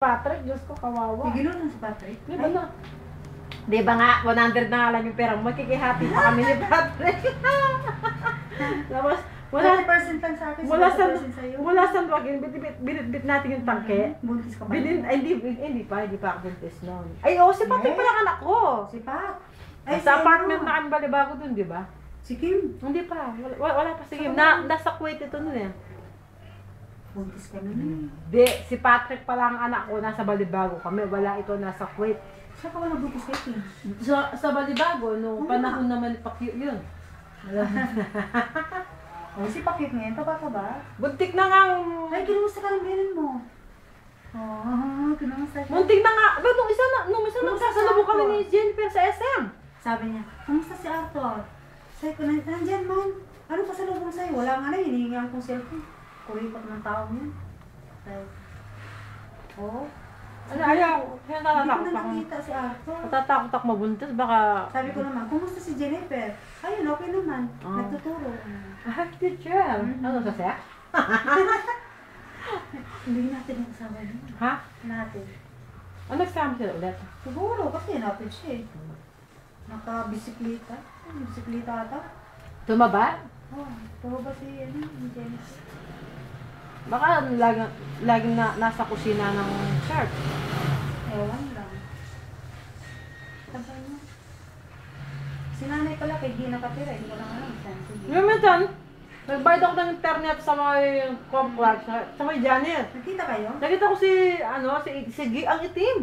Patrick, Diyos ko, kawawa. May gano'n si Patrick. Di ba na? Di ba nga, 100 na nga lang yung pera mo, makikihati pa kami ni Patrick. Tapos, Wala wala, 30% lang sa akin, mula sa, 70% sa'yo. mula sa wagin, binit, binit, binit natin yung tangke. Buntis ka pa. Binin, ay, hindi, hindi pa, hindi pa ako buntis noon. Ay, oo, si Patrick Eh? pala ang anak ko. Si Pat. sa si apartment na kami balibago dun, di ba? Si Kim. Hindi pa, wala, wala, pa sige. Na, nasa Kuwait ito nun eh. Buntis ka na nun. Di, si Patrick pala ang anak ko, nasa Balibago kami. Wala ito, nasa Kuwait. Siya ka wala buntis kay Kim. Sa, sa Balibago, Oo panahon naman Pacquiao yun. Oh, si Pakit ngayon, taba ka ba? Buntik na nga, Ay, kinumusta ka ng birin mo? Oh, kinumusta ka. muntik na nga. Ba, nung isa na, nung isa Kumusta nagsasalubong si kami ni Jennifer sa SM. Sabi niya, kamusta si Arthur? Sabi ko, "Nan- nandyan man. Ano pa sa lubong sa'yo? Wala nga na, hinihingi kong cellphone. Kuripot ng tao niya. Sabi, oh. Ano, ayaw. Kaya Hindi ko natatakot na ako. nakita si Arthur. Natatakot ako mabuntis, baka... Sabi ko naman, kumusta si Jennifer? Ayun, okay naman. Oh. Nagtuturo. Ah, teacher. Mhm. Ano sa sex? Hindi natin yung kasama niya. Ha? Natin. Ano nagsama sila ulit? Siguro, kasi natin siya eh. Naka-bisikleta. Bisikleta ata. Tumaba? Oh, turo ba si ano, Jennifer? Baka laging, laging na, nasa kusina ng church. Ewan lang. Sabay mo. Si nanay pala kay Gina Katira, hindi ko lang alam. Yung minsan, nagbayad ako ng internet sa may complex, sa may Janet. Nakita kayo? Nakita ko si, ano, si, si Gi, ang itim.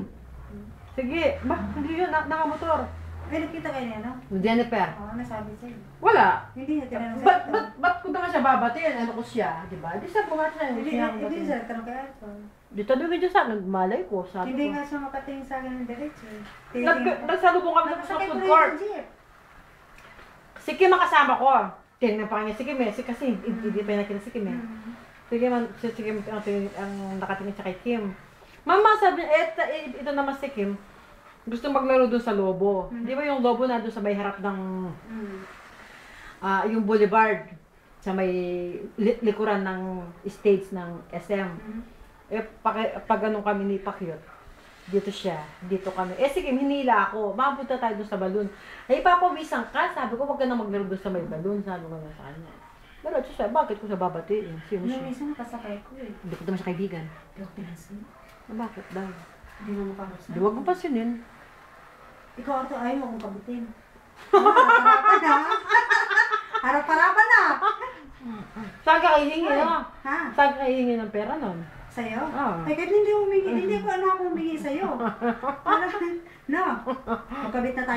Sige, ba, hindi yun, na, nakamotor. Ay, nakita kayo niya, no? Jennifer. Oo, nasabi sa'yo. Wala. Hindi niya tinanong Ba't, sa'yo. ba't, ba't ko naman siya babatiin? Ano ko siya, di ba? Di siya pumatay siya. Hindi, Hindi hindi siya tanong kay Arthur. Dito doon medyo sa nagmalay ko, sabi Hindi ko. nga siya makatingin sa akin ng diretso. eh. Nagsalubong kami sa food na court. yung jeep. Si Kim ang kasama ko. Tingnan pa kanya si Kim eh. Si, kasi hindi, pa nakita si Kim eh. Mm. Si Kim, ang, si, Kim ang, tingin- ang nakatingin siya kay Kim. Mama, sabi eh, ito naman si Kim. Gusto maglaro doon sa lobo. Mm. Di ba yung lobo na doon sa may harap ng, Mm. ah, yung boulevard sa may li- likuran ng stage ng SM. Mm. Eh, pag, pag anong kami ni Pakyot, dito siya, dito kami. Eh, sige, hinila ako. Mapunta tayo doon sa balon. Eh, papawisan ka. Sabi ko, wag ka na maglaro doon sa may balon. Sabi ko na sa kanya. Pero siya, bakit ko siya babatiin? Sino siya? isa nakasakay ko eh. Hindi ko naman siya kaibigan. Pero pinansin. Ah, Bakit daw? Hindi mo makamusta. Di wag mo pansinin. Ikaw Arthur, ayaw mo akong kabutin. Harap-harapan na. Harap-harapan na. Saan ka hihingi Ay? Ha? Saan ka hihingi ng pera nun? Sa'yo? Ah. Ay, kahit hindi humingi, hindi ko ano ako humingi sa'yo. Parang, no. Magkabit na tayo.